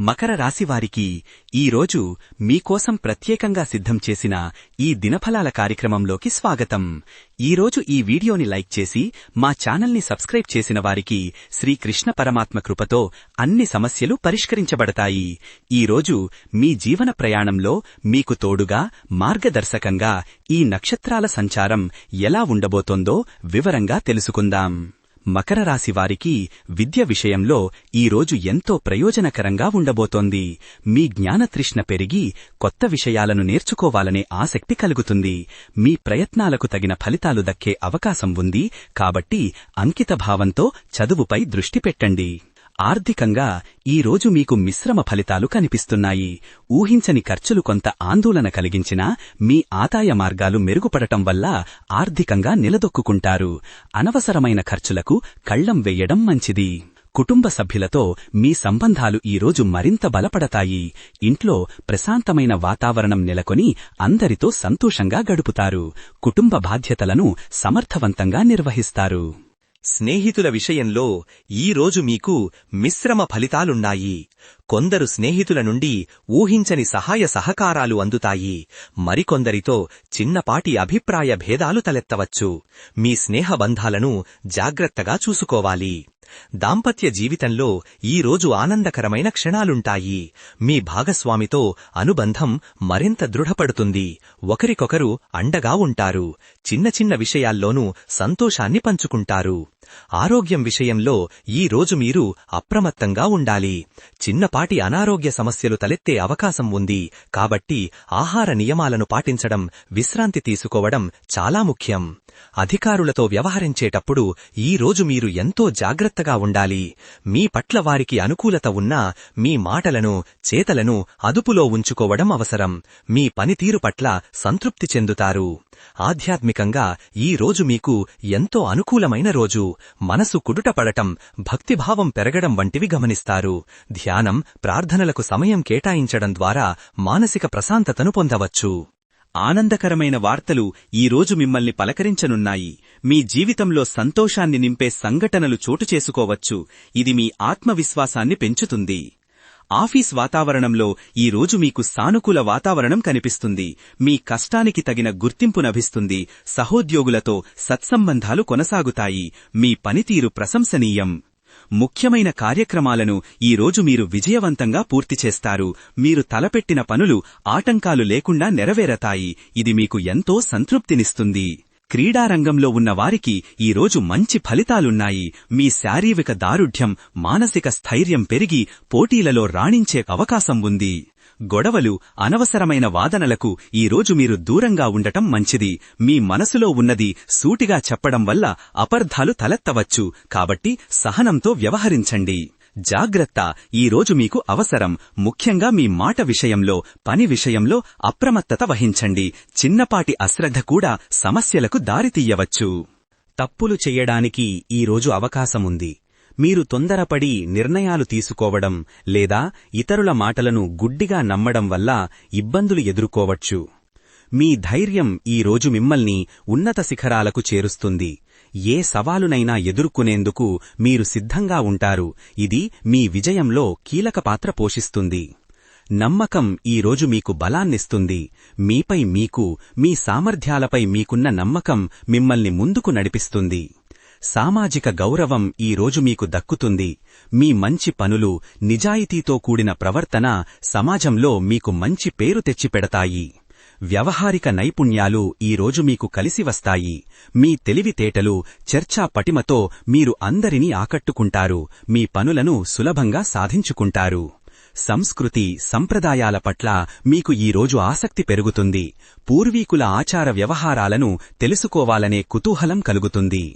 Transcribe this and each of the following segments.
మకర రాశివారికి ఈరోజు మీకోసం ప్రత్యేకంగా సిద్ధం చేసిన ఈ దినఫలాల కార్యక్రమంలోకి స్వాగతం. ఈరోజు ఈ వీడియోని లైక్ చేసి మా ఛానల్ని సబ్స్క్రైబ్ చేసిన వారికి శ్రీకృష్ణ పరమాత్మ కృపతో అన్ని సమస్యలు పరిష్కరించబడతాయి. ఈరోజు మీ జీవన ప్రయాణంలో మీకు తోడుగా మార్గదర్శకంగా ఈ నక్షత్రాల సంచారం ఎలా ఉండబోతోందో వివరంగా తెలుసుకుందాం. మకర రాశి వారికి విద్య విషయంలో ఈరోజు ఎంతో ప్రయోజనకరంగా ఉండబోతోంది. మీ జ్ఞానతృష్ణ పెరిగి కొత్త విషయాలను నేర్చుకోవాలనే ఆసక్తి కలుగుతుంది. మీ ప్రయత్నాలకు తగిన ఫలితాలు దక్కే అవకాశం ఉంది. కాబట్టి అంకితభావంతో చదువుపై దృష్టి పెట్టండి. ఆర్థికంగా ఈ రోజు మీకు మిశ్రమ ఫలితాలు కనిపిస్తున్నాయి. ఊహించని ఖర్చులు కొంత ఆందోళన కలిగించినా మీ ఆదాయ మార్గాలు మెరుగుపడటం వల్ల ఆర్థికంగా నిలదొక్కుంటారు అనవసరమైన ఖర్చులకు కళ్ళం వెయ్యడం మంచిది. కుటుంబ సభ్యులతో మీ సంబంధాలు ఈరోజు మరింత బలపడతాయి. ఇంట్లో ప్రశాంతమైన వాతావరణం నెలకొని అందరితో సంతోషంగా గడుపుతారు. కుటుంబ బాధ్యతలను సమర్థవంతంగా నిర్వహిస్తారు. స్నేహితుల విషయంలో ఈరోజు మీకు మిశ్రమ ఫలితాలున్నాయి. కొందరు స్నేహితుల నుండి ఊహించని సహాయ సహకారాలు అందుతాయి. మరికొందరితో చిన్నపాటి అభిప్రాయ భేదాలు తలెత్తవచ్చు. మీ స్నేహబంధాలను జాగ్రత్తగా చూసుకోవాలి. దాంపత్య జీవితంలో ఈరోజు ఆనందకరమైన క్షణాలుంటాయి. మీ భాగస్వామితో అనుబంధం మరింత దృఢపడుతుంది. ఒకరికొకరు అండగా ఉంటారు. చిన్న చిన్న విషయాల్లోనూ సంతోషాన్ని పంచుకుంటారు. ఆరోగ్యం విషయంలో ఈ రోజు మీరు అప్రమత్తంగా ఉండాలి. చిన్నపాటి అనారోగ్య సమస్యలు తలెత్తే అవకాశం ఉంది. కాబట్టి ఆహార నియమాలను పాటించడం విశ్రాంతి తీసుకోవడం చాలా ముఖ్యం. అధికారులతో వ్యవహరించేటప్పుడు ఈ రోజు మీరు ఎంతో జాగ్రత్త జాగ్రత్తగా ఉండాలి. మీ పట్ల వారికి అనుకూలత ఉన్నా మీ మాటలను చేతలను అదుపులో ఉంచుకోవడం అవసరం. మీ పనితీరు పట్ల సంతృప్తి చెందుతారు. ఆధ్యాత్మికంగా ఈ రోజు మీకు ఎంతో అనుకూలమైన రోజు. మనసు కుడుటపడటం భక్తిభావం పెరగడం వంటివి గమనిస్తారు. ధ్యానం ప్రార్థనలకు సమయం కేటాయించడం ద్వారా మానసిక ప్రశాంతతను పొందవచ్చు. ఆనందకరమైన వార్తలు ఈరోజు మిమ్మల్ని పలకరించనున్నాయి. మీ జీవితంలో సంతోషాన్ని నింపే సంఘటనలు చోటు చేసుకోవచ్చు. ఇది మీ ఆత్మవిశ్వాసాన్ని పెంచుతుంది. ఆఫీస్ వాతావరణంలో ఈరోజు మీకు సానుకూల వాతావరణం కనిపిస్తుంది. మీ కష్టానికి తగిన గుర్తింపు లభిస్తుంది సహోద్యోగులతో సత్సంబంధాలు కొనసాగుతాయి. మీ పనితీరు ప్రశంసనీయం. ముఖ్యమైన కార్యక్రమాలను ఈరోజు మీరు విజయవంతంగా పూర్తి చేస్తారు. మీరు తలపెట్టిన పనులు ఆటంకాలు లేకుండా నెరవేరతాయి. ఇది మీకు ఎంతో సంతృప్తినిస్తుంది. క్రీడారంగంలో ఉన్నవారికి ఈరోజు మంచి ఫలితాలున్నాయి. మీ శారీరక దారుఢ్యం మానసిక స్థైర్యం పెరిగి పోటీలలో రాణించే అవకాశం ఉంది. గొడవలు అనవసరమైన వాదనలకు ఈరోజు మీరు దూరంగా ఉండటం మంచిది. మీ మనసులో ఉన్నది సూటిగా చెప్పడం వల్ల అపర్ధాలు తలెత్తవచ్చు. కాబట్టి సహనంతో వ్యవహరించండి. జాగ్రత్త. ఈరోజు మీకు అవసరం. ముఖ్యంగా మీ మాట విషయంలో పని విషయంలో అప్రమత్తత వహించండి. చిన్నపాటి అశ్రద్ధ కూడా సమస్యలకు దారితీయవచ్చు. తప్పులు చెయ్యడానికి ఈరోజు అవకాశముంది. మీరు తొందరపడి నిర్ణయాలు తీసుకోవడం లేదా ఇతరుల మాటలను గుడ్డిగా నమ్మడం వల్ల ఇబ్బందులు ఎదుర్కోవచ్చు. మీ ధైర్యం ఈ రోజు మిమ్మల్ని ఉన్నత శిఖరాలకు చేరుస్తుంది. ఏ సవాలునైనా ఎదుర్కొనేందుకు మీరు సిద్ధంగా ఉంటారు. ఇది మీ విజయంలో కీలక పాత్ర పోషిస్తుంది. నమ్మకం ఈరోజు మీకు బలాన్నిస్తుంది. మీపై మీకు మీ సామర్థ్యాలపై మీకున్న నమ్మకం మిమ్మల్ని ముందుకు నడిపిస్తుంది. సామాజిక గౌరవం ఈ రోజు మీకు దక్కుతుంది. మీ మంచి పనులు నిజాయితీతో కూడిన ప్రవర్తన సమాజంలో మీకు మంచి పేరు తెచ్చిపెడతాయి. వ్యవహారిక నైపుణ్యాలు ఈరోజు మీకు కలిసి వస్తాయి. మీ తెలివితేటలు చర్చా పటిమతో మీరు అందరినీ ఆకట్టుకుంటారు. మీ పనులను సులభంగా సాధించుకుంటారు. సంస్కృతి సంప్రదాయాల పట్ల మీకు ఈరోజు ఆసక్తి పెరుగుతుంది. పూర్వీకుల ఆచార వ్యవహారాలను తెలుసుకోవాలనే కుతూహలం కలుగుతుంది.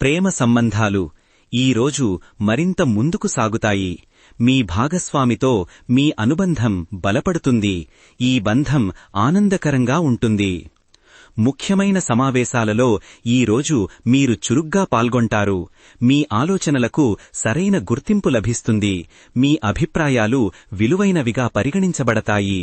ప్రేమ సంబంధాలు ఈరోజు మరింత ముందుకు సాగుతాయి. మీ భాగస్వామితో మీ అనుబంధం బలపడుతుంది. ఈ బంధం ఆనందకరంగా ఉంటుంది. ముఖ్యమైన సమావేశాలలో ఈ రోజు మీరు చురుగ్గా పాల్గొంటారు. మీ ఆలోచనలకు సరైన గుర్తింపు లభిస్తుంది. మీ అభిప్రాయాలు విలువైనవిగా పరిగణించబడతాయి.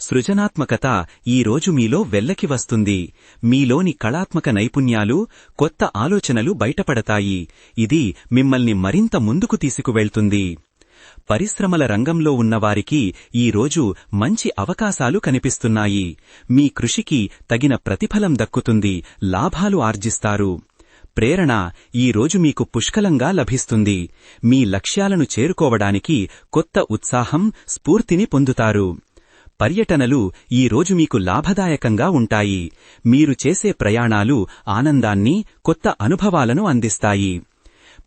సృజనాత్మకత ఈ రోజు మీలో వెల్లకి వస్తుంది. మీలోని కళాత్మక నైపుణ్యాలు కొత్త ఆలోచనలు బయటపడతాయి. ఇది మిమ్మల్ని మరింత ముందుకు తీసుకువెళ్తుంది. పరిశ్రమల రంగంలో ఉన్నవారికి ఈ రోజు మంచి అవకాశాలు కనిపిస్తున్నాయి. మీ కృషికి తగిన ప్రతిఫలం దక్కుతుంది లాభాలు ఆర్జిస్తారు. ప్రేరణ ఈ రోజు మీకు పుష్కలంగా లభిస్తుంది. మీ లక్ష్యాలను చేరుకోవడానికి కొత్త ఉత్సాహం స్ఫూర్తిని పొందుతారు. పర్యటనలు ఈ రోజు మీకు లాభదాయకంగా ఉంటాయి. మీరు చేసే ప్రయాణాలు ఆనందాన్ని కొత్త అనుభవాలను అందిస్తాయి.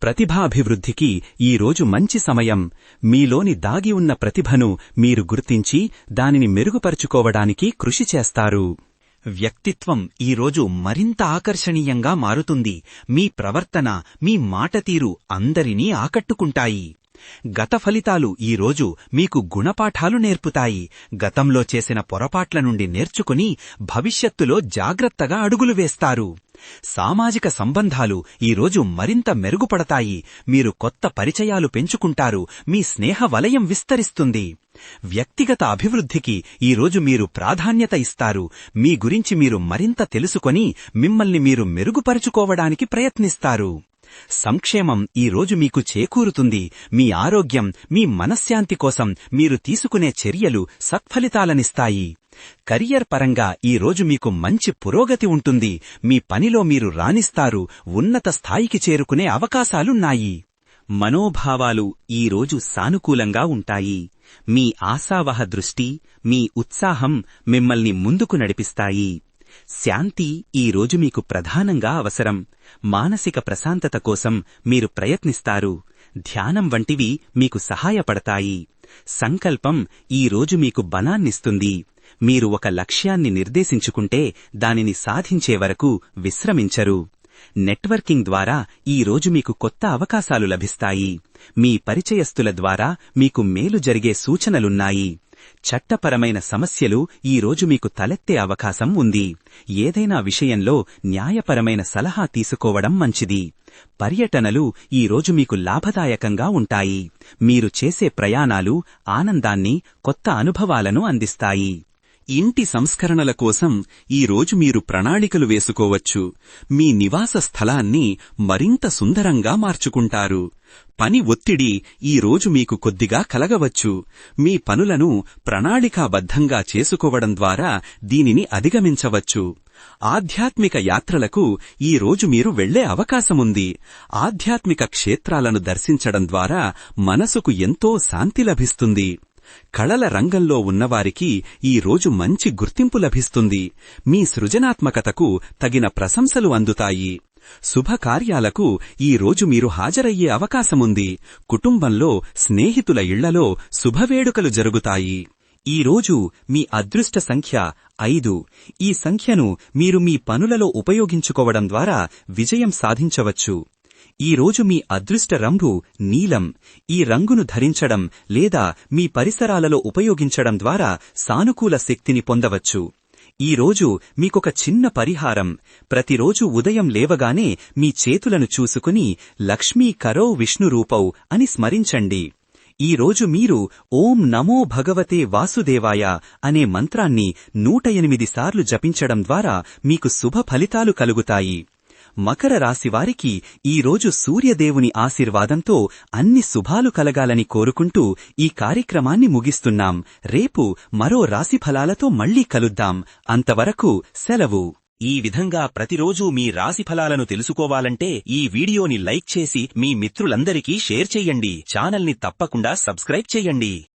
ప్రతిభాభివృద్ధికి ఈ రోజు మంచి సమయం. మీలోని దాగి ఉన్న ప్రతిభను మీరు గుర్తించి దానిని మెరుగుపరుచుకోవడానికి కృషి చేస్తారు. వ్యక్తిత్వం ఈరోజు మరింత ఆకర్షణీయంగా మారుతుంది. మీ ప్రవర్తన మీ మాటతీరు అందరినీ ఆకట్టుకుంటాయి. గత ఫలితాలు ఈరోజు మీకు గుణపాఠాలు నేర్పుతాయి. గతంలో చేసిన పొరపాట్ల నుండి నేర్చుకుని భవిష్యత్తులో జాగ్రత్తగా అడుగులు వేస్తారు. సామాజిక సంబంధాలు ఈరోజు మరింత మెరుగుపడతాయి. మీరు కొత్త పరిచయాలు పెంచుకుంటారు. మీ స్నేహ వలయం విస్తరిస్తుంది. వ్యక్తిగత అభివృద్ధికి ఈరోజు మీరు ప్రాధాన్యత ఇస్తారు. మీ గురించి మీరు మరింత తెలుసుకొని మిమ్మల్ని మీరు మెరుగుపరుచుకోవడానికి ప్రయత్నిస్తారు. సంక్షేమం ఈ రోజు మీకు చేకూరుతుంది. మీ ఆరోగ్యం మీ మనశ్శాంతి కోసం మీరు తీసుకునే చర్యలు సత్ఫలితాలనిస్తాయి. కెరియర్ పరంగా ఈ రోజు మీకు మంచి పురోగతి ఉంటుంది. మీ పనిలో మీరు రాణిస్తారు. ఉన్నత స్థాయికి చేరుకునే అవకాశాలున్నాయి. మనోభావాలు ఈ రోజు సానుకూలంగా ఉంటాయి. మీ ఆశావహ దృష్టి మీ ఉత్సాహం మిమ్మల్ని ముందుకు నడిపిస్తాయి. శాంతి ఈ రోజు మీకు ప్రధానంగా అవసరం. మానసిక ప్రశాంతత కోసం మీరు ప్రయత్నిస్తారు. ధ్యానం వంటివి మీకు సహాయపడతాయి. సంకల్పం ఈ రోజు మీకు బలాన్నిస్తుంది. మీరు ఒక లక్ష్యాన్ని నిర్దేశించుకుంటే దానిని సాధించే వరకు విశ్రమించరు. నెట్వర్కింగ్ ద్వారా ఈ రోజు మీకు కొత్త అవకాశాలు లభిస్తాయి. మీ పరిచయస్తుల ద్వారా మీకు మేలు జరిగే సూచనలున్నాయి. చట్టపరమైన సమస్యలు ఈ రోజు మీకు తలెత్తే అవకాశం ఉంది. ఏదైనా విషయంలో న్యాయపరమైన సలహా తీసుకోవడం మంచిది. పర్యటనలు ఈ రోజు మీకు లాభదాయకంగా ఉంటాయి. మీరు చేసే ప్రయాణాలు ఆనందాన్ని కొత్త అనుభవాలను అందిస్తాయి. ఇంటి సంస్కరణల కోసం ఈ రోజు మీరు ప్రణాళికలు వేసుకోవచ్చు. మీ నివాస స్థలాన్ని మరింత సుందరంగా మార్చుకుంటారు. పని ఒత్తిడి ఈ రోజు మీకు కొద్దిగా కలగవచ్చు. మీ పనులను ప్రణాళికాబద్ధంగా చేసుకోవడం ద్వారా దీనిని అధిగమించవచ్చు. ఆధ్యాత్మిక యాత్రలకు ఈ రోజు మీరు వెళ్ళే అవకాశముంది. ఆధ్యాత్మిక క్షేత్రాలను దర్శించడం ద్వారా మనసుకు ఎంతో శాంతి లభిస్తుంది. కళల రంగంలో ఉన్నవారికి ఈ రోజు మంచి గుర్తింపు లభిస్తుంది. మీ సృజనాత్మకతకు తగిన ప్రశంసలు అందుతాయి. శుభకార్యాలకు ఈ రోజు మీరు హాజరయ్యే అవకాశముంది. కుటుంబంలో స్నేహితుల ఇళ్ళలో శుభవేడుకలు జరుగుతాయి. ఈ రోజు మీ అదృష్ట సంఖ్య ఐదు. ఈ సంఖ్యను మీరు మీ పనులలో ఉపయోగించుకోవడం ద్వారా విజయం సాధించవచ్చు. ఈ రోజు మీ అదృష్ట రంగు నీలం. ఈ రంగును ధరించడం లేదా మీ పరిసరాలలో ఉపయోగించడం ద్వారా సానుకూల శక్తిని పొందవచ్చు. ఈ రోజు మీకొక చిన్న పరిహారం. ప్రతిరోజు ఉదయం లేవగానే మీ చేతులను చూసుకుని లక్ష్మీ కరో విష్ణురూపౌ అని స్మరించండి. ఈ రోజు మీరు ఓం నమో భగవతే వాసుదేవాయ అనే మంత్రాన్ని నూట ఎనిమిది సార్లు జపించడం ద్వారా మీకు శుభ ఫలితాలు కలుగుతాయి. మకర రాశివారికి ఈరోజు సూర్యదేవుని ఆశీర్వాదంతో అన్ని శుభాలు కలగాలని కోరుకుంటూ ఈ కార్యక్రమాన్ని ముగిస్తున్నాం. రేపు మరో రాశి ఫలాలతో మళ్ళీ కలుద్దాం. అంతవరకు సెలవు. ఈ విధంగా ప్రతిరోజూ మీ రాశి ఫలాలను తెలుసుకోవాలంటే ఈ వీడియోని లైక్ చేసి మీ మిత్రులందరికీ షేర్ చెయ్యండి ఛానల్ని తప్పకుండా సబ్స్క్రైబ్ చెయ్యండి